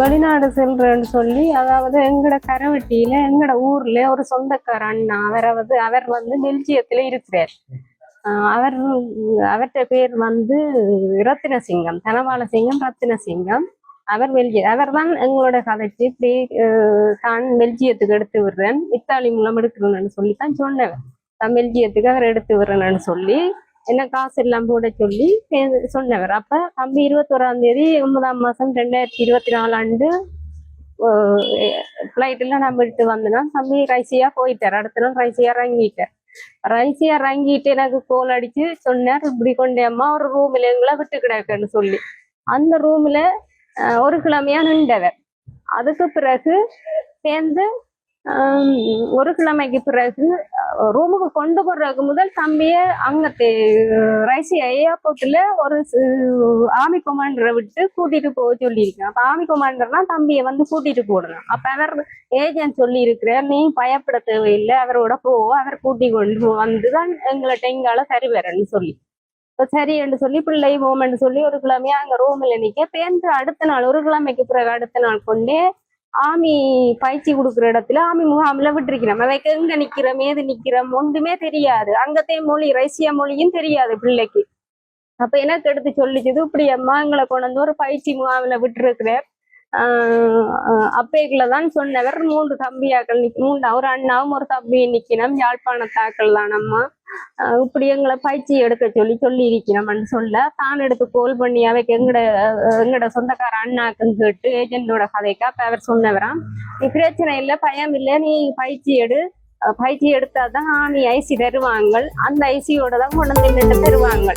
வெளிநாடு செல்றேன்னு சொல்லி அதாவது எங்கட கரவெட்டியில எங்கட ஊர்ல ஒரு சொந்தக்கார அண்ணா அவரை வந்து அவர் வந்து பெல்ஜியத்துல இருக்கிறார். அவர் அவர்கிட்ட பேர் வந்து ரத்தினசிங்கம் தனபால சிங்கம் ரத்தினசிங்கம். அவர் பெல்ஜிய அவர் தான் எங்களோட கதைச்சு இப்படி தான் பெல்ஜியத்துக்கு எடுத்து விடுறேன் இத்தாலி மூலம் எடுக்கிறேன்னு சொல்லி தான் சொன்னவர். தான் பெல்ஜியத்துக்கு அவர் எடுத்து விடுறேன்னு சொல்லி என்ன காசு எல்லாம் போட சொல்லி சொன்னவர். அப்ப தம்பி இருபத்தோராம் தேதி ஒன்பதாம் மாசம் ரெண்டாயிரத்தி இருபத்தி நாலு ஆண்டு ஃப்ளைட்ல நான் விட்டு வந்தேன்னா தம்பி ரைசியா போயிட்டார். அடுத்த நாள் ரைசியா இறங்கிட்டார். ரைசியா இறங்கிட்டு எனக்கு கோல் அடிச்சு சொன்னார் இப்படி கொண்டே அம்மா ஒரு ரூம்ல எங்களை விட்டு கிடக்குன்னு சொல்லி. அந்த ரூம்ல ஒரு கிழமையா நின்றவர். அதுக்கு பிறகு சேர்ந்து ஒரு கிழமைக்கு பிறகு ரூமுக்கு கொண்டு போடுறதுக்கு முதல் தம்பிய அங்க ரைசி ஏர்போர்ட்ல ஒரு ஆர்மி கமாண்டரை விட்டு கூட்டிட்டு போக சொல்லியிருக்கேன். அப்ப ஆர்மி கமாண்டர்னா தம்பியை வந்து கூட்டிட்டு போடணும் அப்ப அவர் ஏஜென்ட் சொல்லி இருக்கிறார் நீ பயப்பட தேவையில்லை அவரோட போ அவர் கூட்டி கொண்டு வந்துதான் எங்களை டெங்கால சரி வரேன்னு சொல்லி. சரி என்று சொல்லி பிள்ளை போமென்று சொல்லி ஒரு கிழமையா அங்க ரூம்ல நிக்க பேருந்து அடுத்த நாள் ஒரு கிழமைக்கு பிறகு அடுத்த நாள் கொண்டே ஆமி பயிற்சி கொடுக்குற இடத்துல ஆமி முகாமில் விட்டுருக்கிறோம். அவைக்கு எங்க நிக்கிறோம்? ஏது நிக்கிறோம்? ஒன்றுமே தெரியாது. அங்கத்தே மொழி ரஷ்யா மொழியும் தெரியாது பிள்ளைக்கு. அப்ப எனக்கு எடுத்து சொல்லிச்சது இப்படி அம்மா எங்களை கொண்டு வந்து ஒரு பயிற்சி முகாமில் விட்டுருக்குறேன் அப்பேக்குள்ள தான் சொன்னவர் மூன்று தம்பியாக்கள் நிக்க மூன்று ஒரு அண்ணாவும் ஒரு தம்பியும் நிக்கணும். யாழ்ப்பாணத்தாக்கள் தான் அம்மா. இப்படி எங்களை பயிற்சி எடுக்க சொல்லி சொல்லி இருக்கிறோம்னு சொல்ல தான் எடுத்து கோல் பண்ணி அவைக்கு எங்கட அஹ் எங்கட சொந்தக்கார அண்ணாக்குன்னு கேட்டு ஏஜென்டோட கதைக்கா அப்ப அவர் சொன்னவராம் நீ பிரச்சனை இல்லை பயம் இல்லை நீ பயிற்சி எடு. அஹ் பயிற்சி எடுத்தாதான் நீ ஐசி தருவாங்க. அந்த ஐசியோட தான் கொண்டு வந்து தருவாங்க.